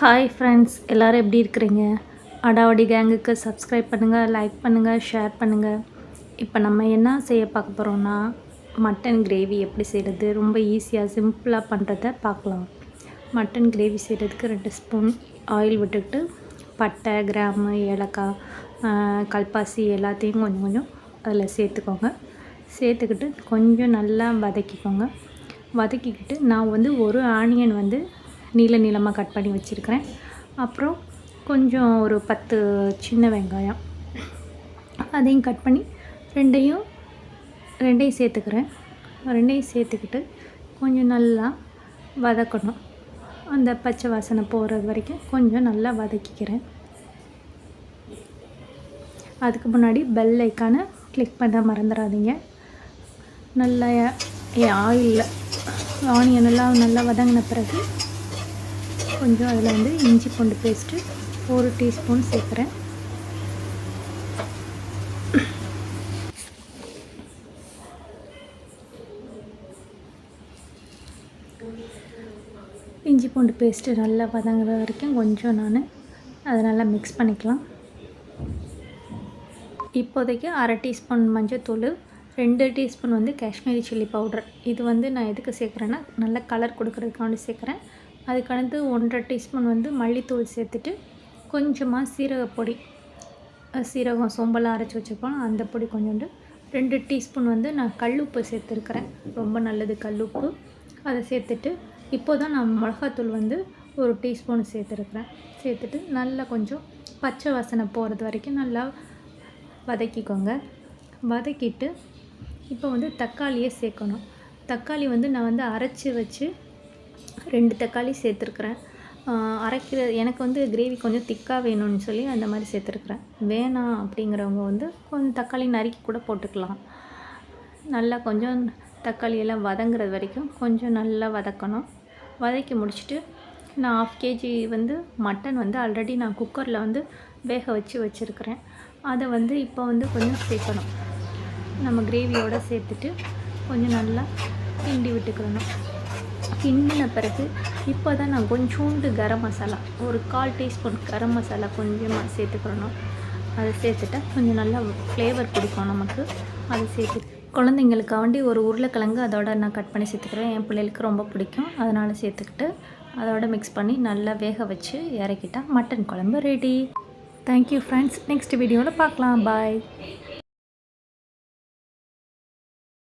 Hi friends எல்லோரும் எப்படி இருக்கிறீங்க? அடாவடி கேங்குக்கு சப்ஸ்கிரைப் பண்ணுங்கள் லைக் பண்ணுங்கள் ஷேர் பண்ணுங்கள் இப்போ நம்ம என்ன செய்ய பார்க்க போகிறோம்னா மட்டன் கிரேவி எப்படி செய்கிறது ரொம்ப ஈஸியாக சிம்பிளாக பண்ணுறத பார்க்கலாம். மட்டன் கிரேவி செய்கிறதுக்கு ரெண்டு ஸ்பூன் ஆயில் விட்டுக்கிட்டு பட்டை கிராமு ஏலக்காய் கல்பாசி எல்லாத்தையும் கொஞ்சம் கொஞ்சம் அதில் சேர்த்துக்கோங்க. சேர்த்துக்கிட்டு கொஞ்சம் நல்லா வதக்கிக்கோங்க. வதக்கிக்கிட்டு நான் வந்து ஒரு ஆனியன் வந்து நீள நீளமாக கட் பண்ணி வச்சுருக்கிறேன். அப்புறம் கொஞ்சம் ஒரு பத்து சின்ன வெங்காயம். அதையும் கட் பண்ணி ரெண்டையும் ரெண்டையும் சேர்த்துக்கிறேன். ரெண்டையும் சேர்த்துக்கிட்டு கொஞ்சம் நல்லா வதக்கணும். அந்த பச்சை வாசனை போகிறது வரைக்கும் கொஞ்சம் நல்லா வதக்கிக்கிறேன். அதுக்கு முன்னாடி பெல் ஐக்கானை கிளிக் பண்ண மறந்துடாதீங்க நல்லா ஆயிலில் ஆனியன் எல்லாம் நல்லா வதங்கின பிறகு கொஞ்சம் அதில் வந்து இஞ்சி பூண்டு பேஸ்ட்டு ஒரு டீஸ்பூன் சேர்க்குறேன். இஞ்சி பூண்டு பேஸ்ட்டு நல்லா வதங்குற வரைக்கும் கொஞ்சம் நான் அதை நல்லா மிக்ஸ் பண்ணிக்கலாம். இப்போதைக்கு அரை டீஸ்பூன் மஞ்சள்தூள் ரெண்டு டீஸ்பூன் வந்து காஷ்மீரி சில்லி பவுடர். இது வந்து நான் எதுக்கு சேர்க்குறேன்னா நல்ல கலர் கொடுக்கறதுக்காண்டி சேர்க்குறேன். அதுக்கடுத்து ஒன்றரை டீஸ்பூன் வந்து மல்லித்தூள் சேர்த்துட்டு கொஞ்சமாக சீரகப்பொடி சீரகம் சோம்பெல்லாம் அரைச்சி வச்சுருப்போம். அந்த பொடி கொஞ்சோண்டு. ரெண்டு டீஸ்பூன் வந்து நான் கல்லுப்பு சேர்த்துருக்குறேன். ரொம்ப நல்லது கல்லுப்பு. அதை சேர்த்துட்டு இப்போ தான் நான் மிளகாத்தூள் வந்து ஒரு டீஸ்பூன் சேர்த்துருக்குறேன். சேர்த்துட்டு நல்லா கொஞ்சம் பச்சை வாசனை போகிறது வரைக்கும் நல்லா வதக்கிக்கோங்க. வதக்கிட்டு இப்போ வந்து தக்காளியை சேர்க்கணும். தக்காளி வந்து நான் வந்து அரைச்சி வச்சு ரெண்டு தக்காளி சேர்த்துருக்குறேன். அரைக்கிற எனக்கு வந்து கிரேவி கொஞ்சம் திக்காக வேணும்னு சொல்லி அந்த மாதிரி சேர்த்துருக்குறேன். வேணாம் அப்படிங்கிறவங்க வந்து கொஞ்சம் தக்காளி நறுக்கி கூட போட்டுக்கலாம். நல்லா கொஞ்சம் தக்காளி எல்லாம் வதங்குறது வரைக்கும் கொஞ்சம் நல்லா வதக்கணும். வதக்கி முடிச்சுட்டு நான் ஆஃப் கேஜி வந்து மட்டன் வந்து ஆல்ரெடி நான் குக்கரில் வந்து வேக வச்சு வச்சுருக்கிறேன். அதை வந்து இப்போ வந்து கொஞ்சம் சேர்க்கணும். நம்ம கிரேவியோடு சேர்த்துட்டு கொஞ்சம் நல்லா கிண்டி விட்டுக்கிறணும் கிண்டின பிறகு இப்போ தான் நான் கொஞ்சோண்டு கரம் மசாலா ஒரு கால் டீஸ்பூன் கரம் மசாலா கொஞ்சமாக சேர்த்துக்கிறணும் அதை சேர்த்துட்டா கொஞ்சம் நல்லா ஃப்ளேவர் பிடிக்கும் நமக்கு. அதை சேர்த்து குழந்தைங்களுக்காண்டி ஒரு உருளைக்கிழங்கு அதோட நான் கட் பண்ணி சேர்த்துக்கிறேன். என் பிள்ளைகளுக்கு ரொம்ப பிடிக்கும். அதனால் சேர்த்துக்கிட்டு அதோட மிக்ஸ் பண்ணி நல்லா வேக வச்சு இறக்கிட்டா மட்டன் குழம்பு ready thank you friends next வீடியோவில் பார்க்கலாம். பாய்